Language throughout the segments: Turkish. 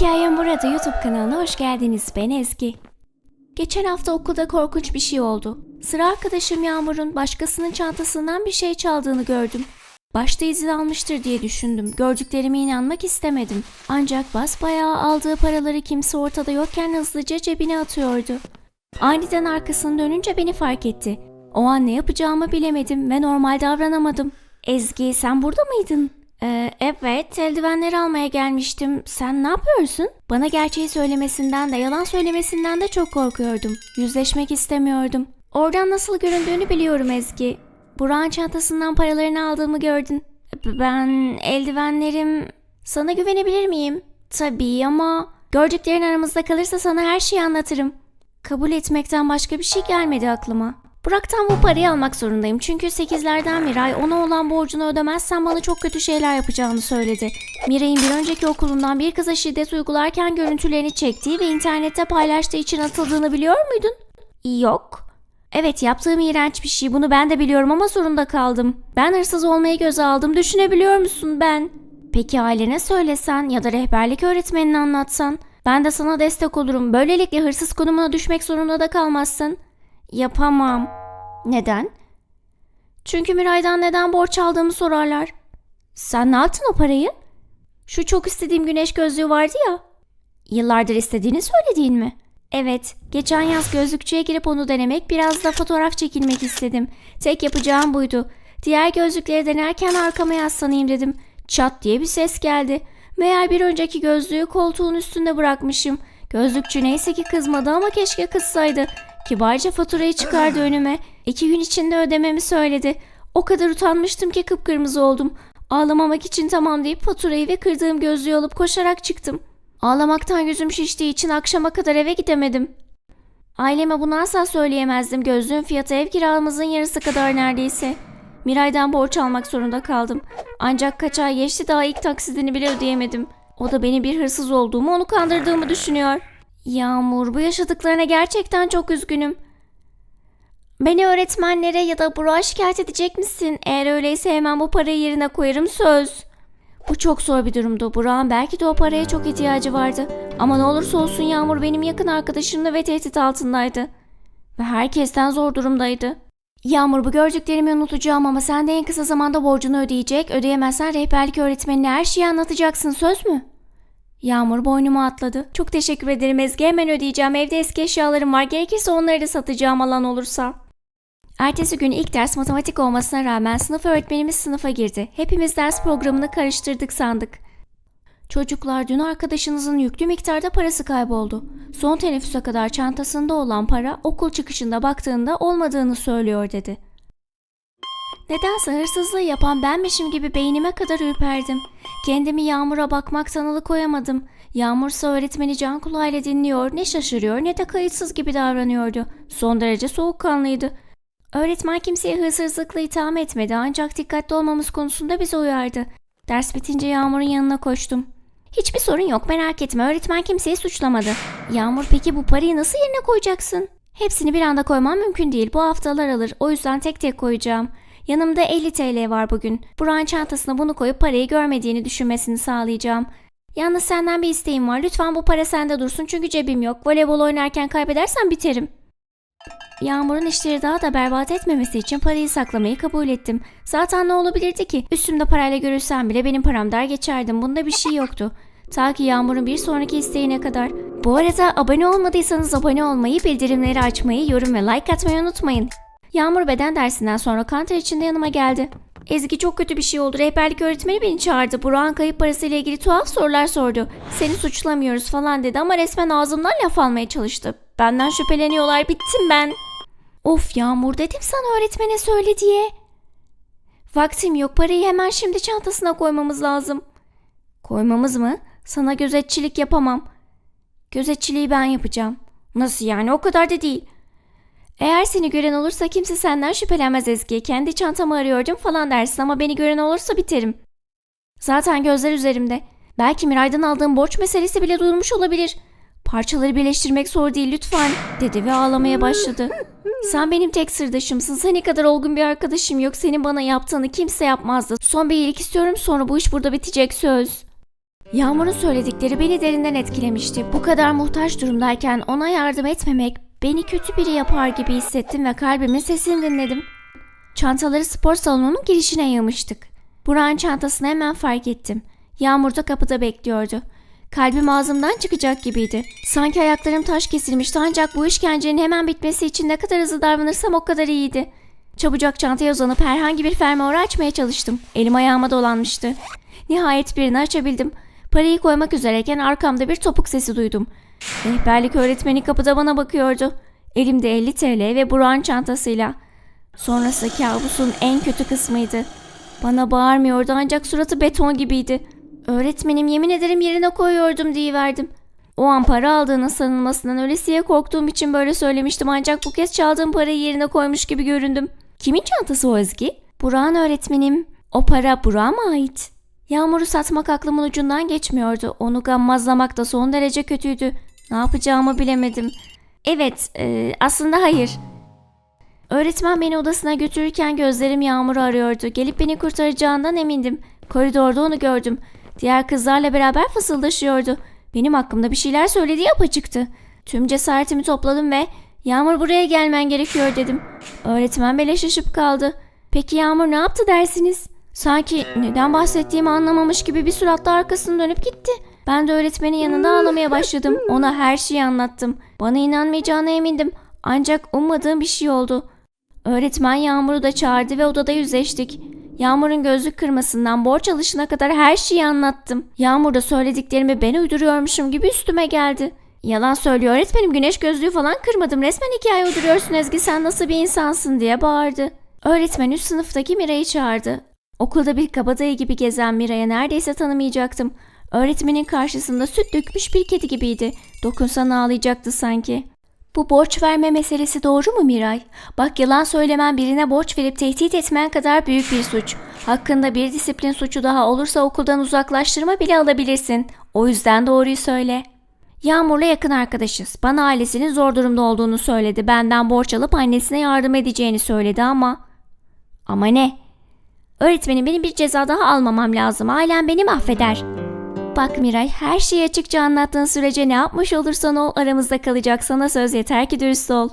Hikayem Burada YouTube kanalına hoş geldiniz. Ben Ezgi. Geçen hafta okulda korkunç bir şey oldu. Sıra arkadaşım Yağmur'un başkasının çantasından bir şey çaldığını gördüm. Başta izin almıştır diye düşündüm. Gördüklerime inanmak istemedim. Ancak basbayağı aldığı paraları kimse ortada yokken hızlıca cebine atıyordu. Aniden arkasını dönünce beni fark etti. O an ne yapacağımı bilemedim ve normal davranamadım. Ezgi sen burada mıydın? Ee, evet eldivenleri almaya gelmiştim. Sen ne yapıyorsun? Bana gerçeği söylemesinden de yalan söylemesinden de çok korkuyordum. Yüzleşmek istemiyordum. Oradan nasıl göründüğünü biliyorum Ezgi. Burak'ın çantasından paralarını aldığımı gördün. Ben eldivenlerim... Sana güvenebilir miyim? Tabii ama gördüklerin aramızda kalırsa sana her şeyi anlatırım. Kabul etmekten başka bir şey gelmedi aklıma. Burak'tan bu parayı almak zorundayım çünkü sekizlerden Miray ona olan borcunu ödemezsen bana çok kötü şeyler yapacağını söyledi. Miray'ın bir önceki okulundan bir kıza şiddet uygularken görüntülerini çektiği ve internette paylaştığı için atıldığını biliyor muydun? Yok. Evet yaptığım iğrenç bir şey bunu ben de biliyorum ama zorunda kaldım. Ben hırsız olmayı göze aldım düşünebiliyor musun ben? Peki ailene söylesen ya da rehberlik öğretmenine anlatsan ben de sana destek olurum. Böylelikle hırsız konumuna düşmek zorunda da kalmazsın. Yapamam. Neden? Çünkü Miray'dan neden borç aldığımı sorarlar. Sen ne yaptın o parayı? Şu çok istediğim güneş gözlüğü vardı ya. Yıllardır istediğini söylediğin mi? Evet, geçen yaz gözlükçüye girip onu denemek, biraz da fotoğraf çekilmek istedim. Tek yapacağım buydu. Diğer gözlükleri denerken arkama yaslanayım dedim. Çat diye bir ses geldi. Meğer bir önceki gözlüğü koltuğun üstünde bırakmışım. Gözlükçü neyse ki kızmadı ama keşke kızsaydı. Kibarca faturayı çıkardı önüme. İki gün içinde ödememi söyledi. O kadar utanmıştım ki kıpkırmızı oldum. Ağlamamak için tamam deyip faturayı ve kırdığım gözlüğü alıp koşarak çıktım. Ağlamaktan yüzüm şiştiği için akşama kadar eve gidemedim. Aileme bunu asla söyleyemezdim. Gözlüğün fiyatı ev kiramızın yarısı kadar neredeyse. Miray'dan borç almak zorunda kaldım. Ancak kaç ay geçti daha ilk taksidini bile ödeyemedim. O da beni bir hırsız olduğumu, onu kandırdığımı düşünüyor. Yağmur, bu yaşadıklarına gerçekten çok üzgünüm. Beni öğretmenlere ya da Burak'a şikayet edecek misin? Eğer öyleyse hemen bu parayı yerine koyarım söz. Bu çok zor bir durumdu. Burak'ın belki de o paraya çok ihtiyacı vardı. Ama ne olursa olsun Yağmur benim yakın arkadaşımdı ve tehdit altındaydı. Ve herkesten zor durumdaydı. Yağmur bu gördüklerimi unutacağım ama sen de en kısa zamanda borcunu ödeyecek. Ödeyemezsen rehberlik öğretmenine her şeyi anlatacaksın söz mü? Yağmur boynuma atladı. Çok teşekkür ederim Ezgi hemen ödeyeceğim. Evde eski eşyalarım var. Gerekirse onları da satacağım alan olursa. Ertesi gün ilk ders matematik olmasına rağmen sınıf öğretmenimiz sınıfa girdi. Hepimiz ders programını karıştırdık sandık. Çocuklar dün arkadaşınızın yüklü miktarda parası kayboldu. Son teneffüse kadar çantasında olan para okul çıkışında baktığında olmadığını söylüyor dedi. Nedense hırsızlığı yapan benmişim gibi beynime kadar ürperdim. Kendimi Yağmur'a bakmaktan alıkoyamadım. Yağmursa öğretmeni can kulağıyla dinliyor, ne şaşırıyor ne de kayıtsız gibi davranıyordu. Son derece soğukkanlıydı. Öğretmen kimseye hırsızlıkla itham etmedi ancak dikkatli olmamız konusunda bizi uyardı. Ders bitince Yağmur'un yanına koştum. Hiçbir sorun yok merak etme öğretmen kimseyi suçlamadı. Yağmur peki bu parayı nasıl yerine koyacaksın? Hepsini bir anda koymam mümkün değil. Bu haftalar alır. O yüzden tek tek koyacağım. Yanımda 50 TL var bugün. Burak'ın çantasına bunu koyup parayı görmediğini düşünmesini sağlayacağım. Yalnız senden bir isteğim var. Lütfen bu para sende dursun çünkü cebim yok. Voleybol oynarken kaybedersem biterim. Yağmur'un işleri daha da berbat etmemesi için parayı saklamayı kabul ettim. Zaten ne olabilirdi ki? Üstümde parayla görülsem bile benim param der geçerdim. Bunda bir şey yoktu. Ta ki Yağmur'un bir sonraki isteğine kadar. Bu arada abone olmadıysanız abone olmayı, bildirimleri açmayı, yorum ve like atmayı unutmayın. Yağmur beden dersinden sonra kanter içinde yanıma geldi. Ezgi çok kötü bir şey oldu. Rehberlik öğretmeni beni çağırdı. Burak'ın kayıp parasıyla ilgili tuhaf sorular sordu. Seni suçlamıyoruz falan dedi ama resmen ağzımdan laf almaya çalıştı. Benden şüpheleniyorlar. Bittim ben. Of Yağmur dedim sana öğretmene söyle diye. Vaktim yok. Parayı hemen şimdi çantasına koymamız lazım. Koymamız mı? Sana gözetçilik yapamam. Gözetçiliği ben yapacağım. Nasıl yani? O kadar da değil. Eğer seni gören olursa kimse senden şüphelenmez Ezgi. Kendi çantamı arıyordum falan dersin ama beni gören olursa biterim. Zaten gözler üzerimde. Belki Miray'dan aldığım borç meselesi bile duyulmuş olabilir. Parçaları birleştirmek zor değil lütfen dedi ve ağlamaya başladı. Sen benim tek sırdaşımsın. Seni kadar olgun bir arkadaşım yok. Senin bana yaptığını kimse yapmazdı. Son bir iyilik istiyorum sonra bu iş burada bitecek söz. Yağmur'un söyledikleri beni derinden etkilemişti. Bu kadar muhtaç durumdayken ona yardım etmemek beni kötü biri yapar gibi hissettim ve kalbimin sesini dinledim. Çantaları spor salonunun girişine yığmıştık. Burak'ın çantasını hemen fark ettim. Yağmur da kapıda bekliyordu. Kalbim ağzımdan çıkacak gibiydi. Sanki ayaklarım taş kesilmişti ancak bu işkencenin hemen bitmesi için ne kadar hızlı davranırsam o kadar iyiydi. Çabucak çantaya uzanıp herhangi bir fermuarı açmaya çalıştım. Elim ayağıma dolanmıştı. Nihayet birini açabildim. Parayı koymak üzereyken arkamda bir topuk sesi duydum. Rehberlik öğretmeni kapıda bana bakıyordu. Elimde 50 TL ve Burak'ın çantasıyla. Sonrası kabusun en kötü kısmıydı. Bana bağırmıyordu ancak suratı beton gibiydi. Öğretmenim yemin ederim yerine koyuyordum diye verdim. O an para aldığının sanılmasından ölesiye korktuğum için böyle söylemiştim ancak bu kez çaldığım parayı yerine koymuş gibi göründüm. Kimin çantası o Ezgi? Burak'ın öğretmenim. O para Burak'a mı ait? Yağmuru satmak aklımın ucundan geçmiyordu. Onu gammazlamak da son derece kötüydü. Ne yapacağımı bilemedim. Evet, e, aslında hayır. Öğretmen beni odasına götürürken gözlerim Yağmur'u arıyordu. Gelip beni kurtaracağından emindim. Koridorda onu gördüm. Diğer kızlarla beraber fısıldaşıyordu. Benim hakkımda bir şeyler söylediği apaçıktı. Tüm cesaretimi topladım ve Yağmur buraya gelmen gerekiyor dedim. Öğretmen bile şaşıp kaldı. Peki Yağmur ne yaptı dersiniz? Sanki neden bahsettiğimi anlamamış gibi bir suratla arkasını dönüp gitti. Ben de öğretmenin yanında ağlamaya başladım. Ona her şeyi anlattım. Bana inanmayacağına emindim. Ancak ummadığım bir şey oldu. Öğretmen Yağmur'u da çağırdı ve odada yüzleştik. Yağmur'un gözlük kırmasından borç alışına kadar her şeyi anlattım. Yağmur da söylediklerimi ben uyduruyormuşum gibi üstüme geldi. Yalan söylüyor öğretmenim güneş gözlüğü falan kırmadım. Resmen hikaye uyduruyorsun Ezgi sen nasıl bir insansın diye bağırdı. Öğretmen üst sınıftaki Mira'yı çağırdı. Okulda bir kabadayı gibi gezen Mira'ya neredeyse tanımayacaktım. Öğretmenin karşısında süt dökmüş bir kedi gibiydi. Dokunsan ağlayacaktı sanki. Bu borç verme meselesi doğru mu Miray? Bak yalan söylemen birine borç verip tehdit etmen kadar büyük bir suç. Hakkında bir disiplin suçu daha olursa okuldan uzaklaştırma bile alabilirsin. O yüzden doğruyu söyle. Yağmur'la yakın arkadaşız. Bana ailesinin zor durumda olduğunu söyledi. Benden borç alıp annesine yardım edeceğini söyledi ama... Ama ne? Öğretmenim benim bir ceza daha almamam lazım. Ailem beni mahveder. Bak Miray her şeyi açıkça anlattığın sürece ne yapmış olursan ol aramızda kalacak sana söz yeter ki dürüst ol.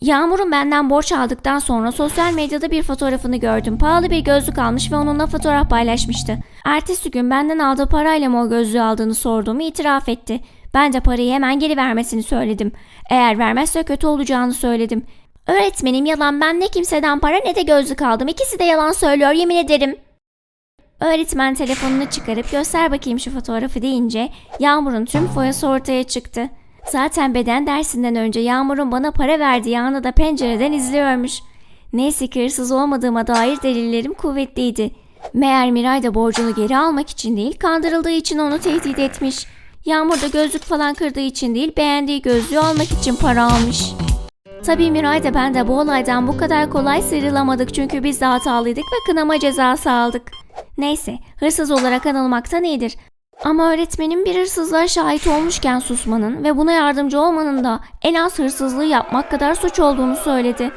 Yağmur'un benden borç aldıktan sonra sosyal medyada bir fotoğrafını gördüm. Pahalı bir gözlük almış ve onunla fotoğraf paylaşmıştı. Ertesi gün benden aldığı parayla mı o gözlüğü aldığını sorduğumu itiraf etti. Ben de parayı hemen geri vermesini söyledim. Eğer vermezse kötü olacağını söyledim. Öğretmenim yalan ben ne kimseden para ne de gözlük aldım. İkisi de yalan söylüyor yemin ederim. Öğretmen telefonunu çıkarıp göster bakayım şu fotoğrafı deyince Yağmur'un tüm foyası ortaya çıktı. Zaten beden dersinden önce Yağmur'un bana para verdiği anı da pencereden izliyormuş. Neyse ki hırsız olmadığıma dair delillerim kuvvetliydi. Meğer Miray da borcunu geri almak için değil kandırıldığı için onu tehdit etmiş. Yağmur da gözlük falan kırdığı için değil beğendiği gözlüğü almak için para almış. Tabii Miray da ben de bu olaydan bu kadar kolay sıyrılamadık çünkü biz de hatalıydık ve kınama cezası aldık. Neyse, hırsız olarak anılmaktan iyidir. Ama öğretmenim bir hırsızlığa şahit olmuşken susmanın ve buna yardımcı olmanın da en az hırsızlığı yapmak kadar suç olduğunu söyledi.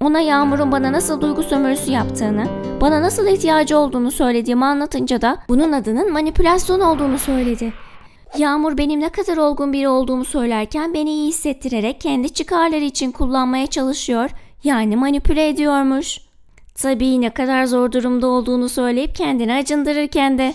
Ona Yağmur'un bana nasıl duygu sömürüsü yaptığını, bana nasıl ihtiyacı olduğunu söylediğimi anlatınca da bunun adının manipülasyon olduğunu söyledi. Yağmur benim ne kadar olgun biri olduğumu söylerken beni iyi hissettirerek kendi çıkarları için kullanmaya çalışıyor, yani manipüle ediyormuş. Tabii ne kadar zor durumda olduğunu söyleyip kendini acındırırken de.